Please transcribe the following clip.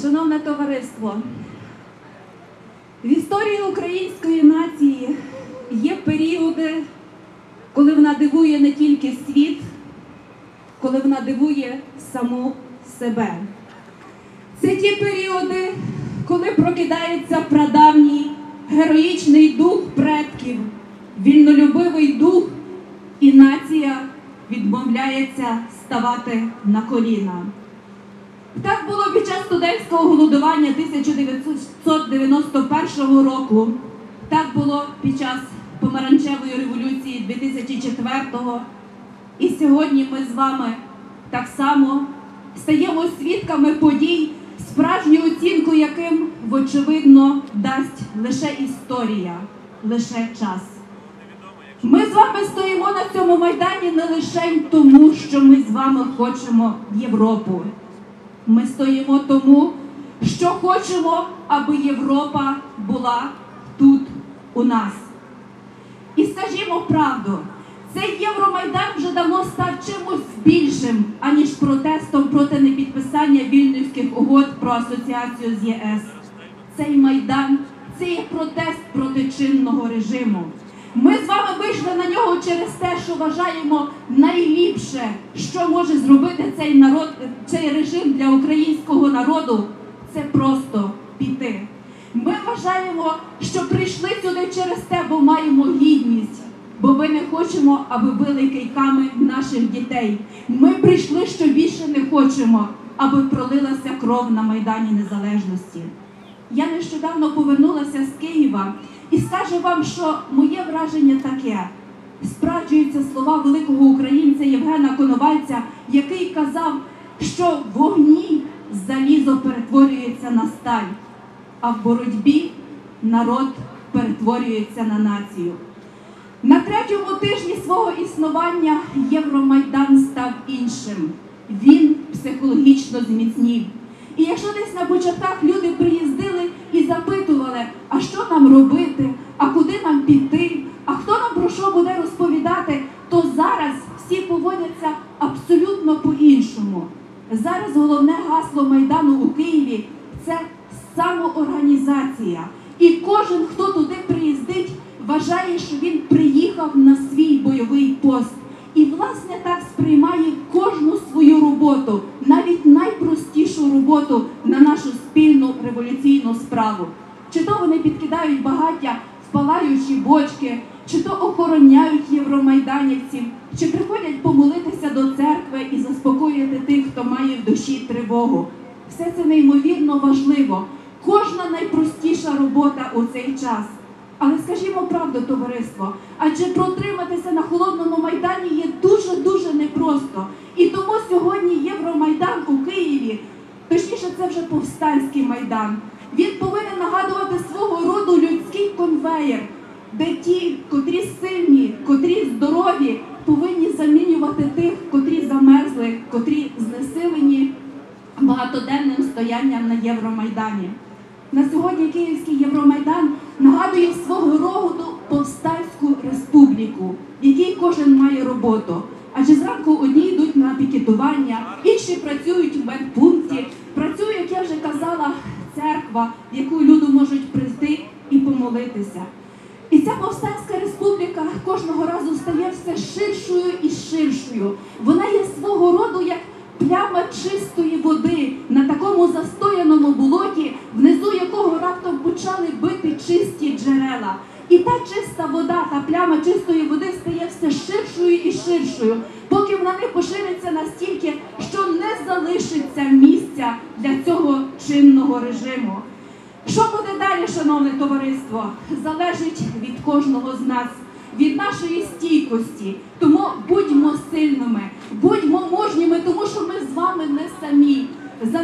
Шановне товариство, в історії української нації є періоди, коли вона дивує не тільки світ, коли вона дивує саму себе. Це ті періоди, коли прокидається прадавній героїчний дух предків, вільнолюбивий дух, і нація відмовляється ставати на коліна. Так було під час студентського голодування 1991 року. Так було під час помаранчевої революції 2004-го. І сьогодні ми з вами так само стаємо свідками подій, справжню оцінку яким, вочевидно, дасть лише історія, лише час. Ми з вами стоїмо на цьому майдані не лише тому, що ми з вами хочемо Європу. Ми стоїмо тому, що хочемо, аби Європа була тут у нас. І скажімо правду, цей Євромайдан вже давно став чимось більшим, аніж протестом проти непідписання вільнюських угод про асоціацію з ЄС. Цей майдан це є протест проти чинного режиму. Ми з вами вийшли на нього через те, що вважаємо найліпше, що може зробити цей народ, цей режим для українського народу, це просто піти. Ми вважаємо, що прийшли сюди через те, бо маємо гідність, бо ми не хочемо, аби били кийками наших дітей. Ми прийшли, що більше не хочемо, аби пролилася кров на Майдані Незалежності. Я нещодавно повернулася з Києва і скажу вам, що моє враження таке. Справджуються слова великого українця Євгена Коновальця, який казав, що в вогні залізо перетворюється на сталь, а в боротьбі народ перетворюється на націю. На третьому тижні свого існування Євромайдан став іншим. Він психологічно зміцнів. І якщо десь на початках люди що нам робити, а куди нам піти, а хто нам про що буде розповідати, то зараз всі поводяться абсолютно по-іншому. Зараз головне гасло Майдану у Києві це самоорганізація. І кожен, хто туди приїздить, вважає, що він приїхав на свій бойовий пост. І, власне, так сприймає кожну свою роботу, навіть найпростішу роботу на нашу спільну революційну справу. Чи то вони підкидають багаття в палаючі бочки, чи то охороняють євромайданівців, чи приходять помолитися до церкви і заспокоїти тих, хто має в душі тривогу. Все це неймовірно важливо. Кожна найпростіша робота у цей час. Але скажімо правду, товариство, адже протриматися на холодному майдані є дуже-дуже непросто. І тому сьогодні Євромайдан у Києві, точніше, це вже повстанський майдан. Він повинен нагадувати свого роду людський конвеєр, де ті, котрі сильні, котрі здорові, повинні замінювати тих, котрі замерзли, котрі знесилені багатоденним стоянням на Євромайдані. На сьогодні Київський Євромайдан нагадує свого роду повстанську республіку, в якій кожен має роботу. Адже зранку одні йдуть на пікетування, інші працюють в медпункті, церква, в яку люди можуть прийти і помолитися. І ця повстанська республіка кожного разу стає все ширшою і ширшою. Вона є свого роду як пляма чистої води на такому застояному болоті, внизу якого раптом почали бити чисті джерела. І та чиста вода, та пляма чистої води стає все ширшою і ширшою, поки вона не пошириться настільки, що не залишиться місця для чинного режиму. Що буде далі, шановне товариство, залежить від кожного з нас, від нашої стійкості. Тому будьмо сильними, будьмо мужніми, тому що ми з вами не самі. За.